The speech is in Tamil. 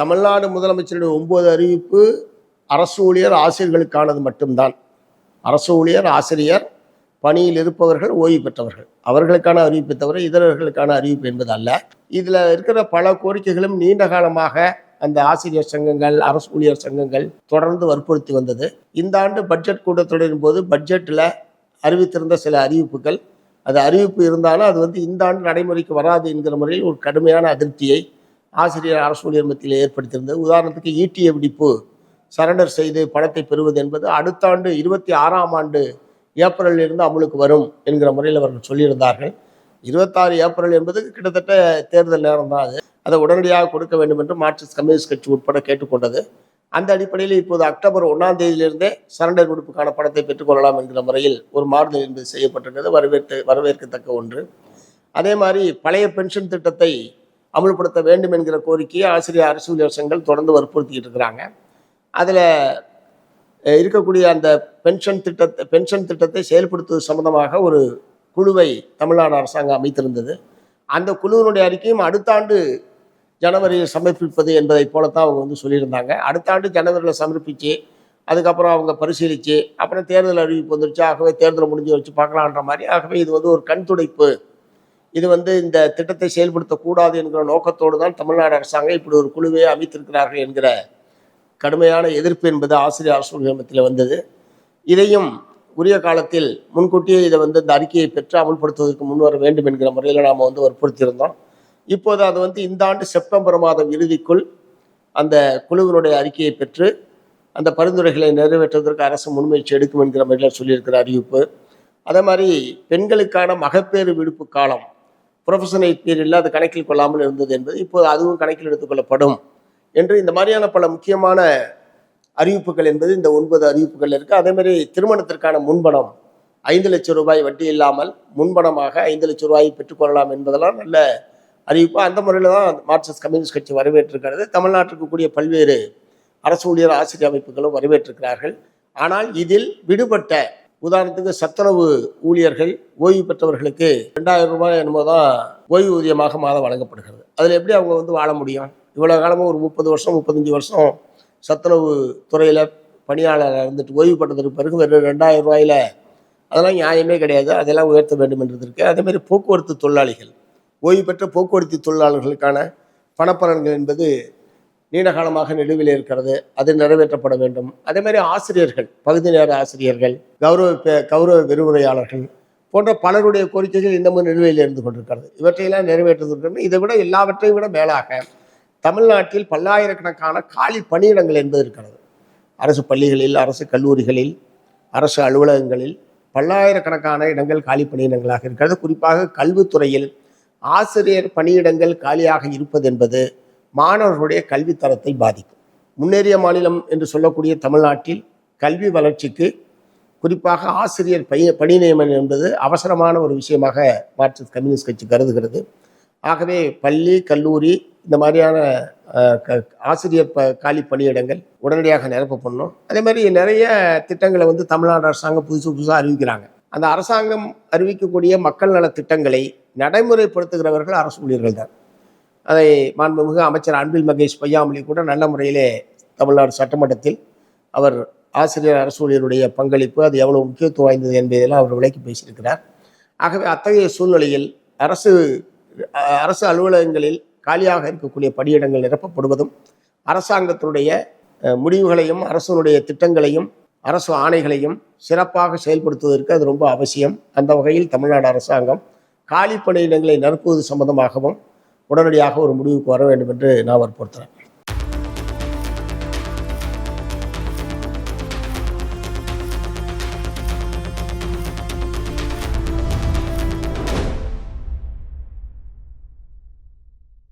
தமிழ்நாடு முதலமைச்சருடைய ஒன்பது அறிவிப்பு அரசு ஊழியர் ஆசிரியர்களுக்கானது மட்டும்தான். அரசு ஊழியர் ஆசிரியர் பணியில் இருப்பவர்கள் ஓய்வு பெற்றவர்கள். அவர்களுக்கான அறிவிப்பை தவிர இதரர்களுக்கான அறிவிப்பு என்பது அல்ல இதில் இருக்கிற பல கோரிக்கைகளும் நீண்ட காலமாக அந்த ஆசிரியர் சங்கங்கள் அரசு ஊழியர் சங்கங்கள் தொடர்ந்து வற்புறுத்தி வந்தது. இந்த ஆண்டு பட்ஜெட் கூட்டத்தொடரின் போது பட்ஜெட்டில் அறிவித்திருந்த சில அறிவிப்புகள். அது அறிவிப்பு இருந்தாலும் அது வந்து இந்த ஆண்டு நடைமுறைக்கு வராது என்கிற முறையில் ஒரு கடுமையான அதிருப்தியை ஆசிரியர் அரசு ஊழியர் மத்தியில் ஏற்படுத்தியிருந்தது உதாரணத்துக்கு ஈட்டிய விடிப்பு சரண்டர் செய்து பணத்தை பெறுவது என்பது அடுத்த ஆண்டு இருபத்தி ஆறாம் ஆண்டு ஏப்ரலில் இருந்து அமலுக்கு வரும் என்கிற முறையில் அவர்கள் சொல்லியிருந்தார்கள். இருபத்தாறு ஏப்ரல் என்பது கிட்டத்தட்ட தேர்தல் நேரம் தான் அது. அதை உடனடியாக கொடுக்க வேண்டும் என்று மார்க்சிஸ்ட் கம்யூனிஸ்ட் கட்சி உட்பட கேட்டுக்கொண்டது. அந்த அடிப்படையில் இப்போது அக்டோபர் ஒன்றாம் தேதியிலிருந்தே சரண்டர் விடுப்புக்கான பணத்தை பெற்றுக்கொள்ளலாம் என்கிற முறையில் ஒரு மாறுதல் என்பது செய்யப்பட்டிருக்கிறது. வரவேற்று வரவேற்கத்தக்க ஒன்று. அதே மாதிரி பழைய பென்ஷன் திட்டத்தை அமல்படுத்த வேண்டும் என்கிற கோரிக்கையை ஆசிரியர் அரசியல் சங்கங்கள் தொடர்ந்து வற்புறுத்திக்கிட்டு இருக்கிறாங்க. அதில் இருக்கக்கூடிய அந்த பென்ஷன் திட்டத்தை பென்ஷன் திட்டத்தை செயல்படுத்துவது சம்பந்தமாக ஒரு குழுவை தமிழ்நாடு அரசாங்கம் அமைத்திருந்தது. அந்த குழுவினுடைய அறிக்கையும் அடுத்த ஆண்டு ஜனவரியில் சமர்ப்பிப்பது என்பதை போலத்தான் அவங்க வந்து சொல்லியிருந்தாங்க. அடுத்த ஆண்டு ஜனவரியில் சமர்ப்பித்து அதுக்கப்புறம் அவங்க பரிசீலித்து அப்புறம் தேர்தல் அறிவிப்பு வந்துருச்சு. ஆகவே தேர்தல் முடிஞ்சு வச்சு பார்க்கலான்ற மாதிரி. ஆகவே இது வந்து ஒரு கண் துடைப்பு இது வந்து இந்த திட்டத்தை செயல்படுத்தக்கூடாது என்கிற நோக்கத்தோடு தான் தமிழ்நாடு அரசாங்கம் இப்படி ஒரு குழுவை அமைத்திருக்கிறார்கள் என்கிற கடுமையான எதிர்ப்பு என்பது ஆசிரியர் அரசு நியமனத்தில் வந்தது. இதையும் உரிய காலத்தில் முன்கூட்டியே இதை வந்து இந்த அறிக்கையை பெற்று அமல்படுத்துவதற்கு முன்வர வேண்டும் என்கிற முறையில் நாம் வந்து வற்புறுத்தியிருந்தோம். இப்போது அது வந்து இந்த ஆண்டு செப்டம்பர் மாதம் இறுதிக்குள் அந்த குழுவினுடைய அறிக்கையை பெற்று அந்த பரிந்துரைகளை நிறைவேற்றுவதற்கு அரசு முன்முயற்சி எடுக்கும் என்கிற முறையில் சொல்லியிருக்கிற அறிவிப்பு. அதே மாதிரி பெண்களுக்கான மகப்பேறு விடுப்பு காலம் ப்ரொஃபஷனல் பீரியடில் அது கணக்கில் கொள்ளாமல் இருந்தது என்பது இப்போது அதுவும் கணக்கில் எடுத்துக்கொள்ளப்படும் என்று இந்த மாதிரியான பல முக்கியமான அறிவிப்புகள் என்பது இந்த ஒன்பது அறிவிப்புகள் இருக்குது அதேமாதிரி திருமணத்திற்கான முன்பணம் ஐந்து லட்சம் ரூபாய் வட்டி இல்லாமல் முன்பணமாக ஐந்து லட்சம் ரூபாய் பெற்றுக்கொள்ளலாம் என்பதெல்லாம் நல்ல அறிவிப்பு. அந்த முறையில் தான் மார்க்சிஸ்ட் கம்யூனிஸ்ட் கட்சி வரவேற்றிருக்கிறது. தமிழ்நாட்டிற்கு கூடிய பல்வேறு அரசு ஊழியர் ஆசிரியர் அமைப்புகளும் வரவேற்றிருக்கிறார்கள். ஆனால் இதில் விடுபட்ட உதாரணத்துக்கு சத்துணவு ஊழியர்கள் ஓய்வு பெற்றவர்களுக்கு ரெண்டாயிரம் ரூபாய் என்னமோ தான் ஓய்வூதியமாக மாதம் வழங்கப்படுகிறது. அதில் எப்படி அவங்க வந்து வாழ முடியும்? இவ்வளோ காலமாக ஒரு முப்பது வருஷம் முப்பத்தஞ்சு வருஷம் சத்துணவு துறையில் பணியாளர் இருந்துட்டு ஓய்வு பெற்றதற்கு பிறகு வெறும் ரெண்டாயிரம் ரூபாயில் அதெல்லாம் நியாயமே கிடையாது. அதெல்லாம் உயர்த்த வேண்டும் என்றது அதேமாதிரி போக்குவரத்து தொழிலாளிகள் ஓய்வு பெற்ற போக்குவரத்து தொழிலாளர்களுக்கான பணப்பலன்கள் என்பது நீண்ட காலமாக நிலுவையில் இருக்கிறது. அது நிறைவேற்றப்பட வேண்டும். அதே மாதிரி ஆசிரியர்கள் பகுதி நேர ஆசிரியர்கள் கௌரவ கௌரவ விரிவுரையாளர்கள் போன்ற பலருடைய கோரிக்கைகள் இன்னமும் நிலுவையில் இருந்து கொண்டிருக்கிறது. இவற்றையெல்லாம் நிறைவேற்றுவதற்கு இதை விட எல்லாவற்றையும் விட மேலாக தமிழ்நாட்டில் பல்லாயிரக்கணக்கான காலி பணியிடங்கள் என்பது இருக்கிறது. அரசு பள்ளிகளில் அரசு கல்லூரிகளில் அரசு அலுவலகங்களில் பல்லாயிரக்கணக்கான இடங்கள் காலி பணியிடங்களாக இருக்கிறது. குறிப்பாக கல்வித்துறையில் ஆசிரியர் பணியிடங்கள் காலியாக இருப்பது என்பது மாணவர்களுடைய கல்வித்தரத்தை பாதிக்கும். முன்னேறிய மாநிலம் என்று சொல்லக்கூடிய தமிழ்நாட்டில் கல்வி வளர்ச்சிக்கு குறிப்பாக ஆசிரியர் பணி பணி நியமனம் என்பது அவசரமான ஒரு விஷயமாக மார்க்சிஸ்ட் கம்யூனிஸ்ட் கட்சி கருதுகிறது. ஆகவே பள்ளி கல்லூரி இந்த மாதிரியான க- ஆசிரியர் ப காலி பணியிடங்கள் உடனடியாக நிரப்பப்படணும். அதே மாதிரி நிறைய திட்டங்களை வந்து தமிழ்நாடு அரசாங்கம் புதுசு புதுசாக அறிவிக்கிறாங்க. அந்த அரசாங்கம் அறிவிக்கக்கூடிய மக்கள் நல திட்டங்களை நடைமுறைப்படுத்துகிறவர்கள் அரசு ஊழியர்கள் தான் அதை மாண்புமிகு அமைச்சர் அன்பில் மகேஷ் பொய்யாமொழி கூட நல்ல முறையிலே தமிழ்நாடு சட்டமன்றத்தில் அவர் ஆசிரியர் அரசு ஊழியருடைய பங்களிப்பு அது எவ்வளவு முக்கியத்துவம் வாய்ந்தது என்பதெல்லாம் அவர் விலைக்கு பேசியிருக்கிறார். ஆகவே அத்தகைய சூழ்நிலையில் அரசு அரசு அலுவலகங்களில் காலியாக இருக்கக்கூடிய பணியிடங்கள் நிரப்பப்படுவதும் அரசாங்கத்தினுடைய முடிவுகளையும் அரசனுடைய திட்டங்களையும் அரசு ஆணைகளையும் சிறப்பாக செயல்படுத்துவதற்கு அது ரொம்ப அவசியம். அந்த வகையில் தமிழ்நாடு அரசாங்கம் காலி பணியிடங்களை நிரப்புவது சம்பந்தமாகவும் உடனடியாக ஒரு முடிவுக்கு வர வேண்டும் என்று நான் வற்புறுத்துறேன்.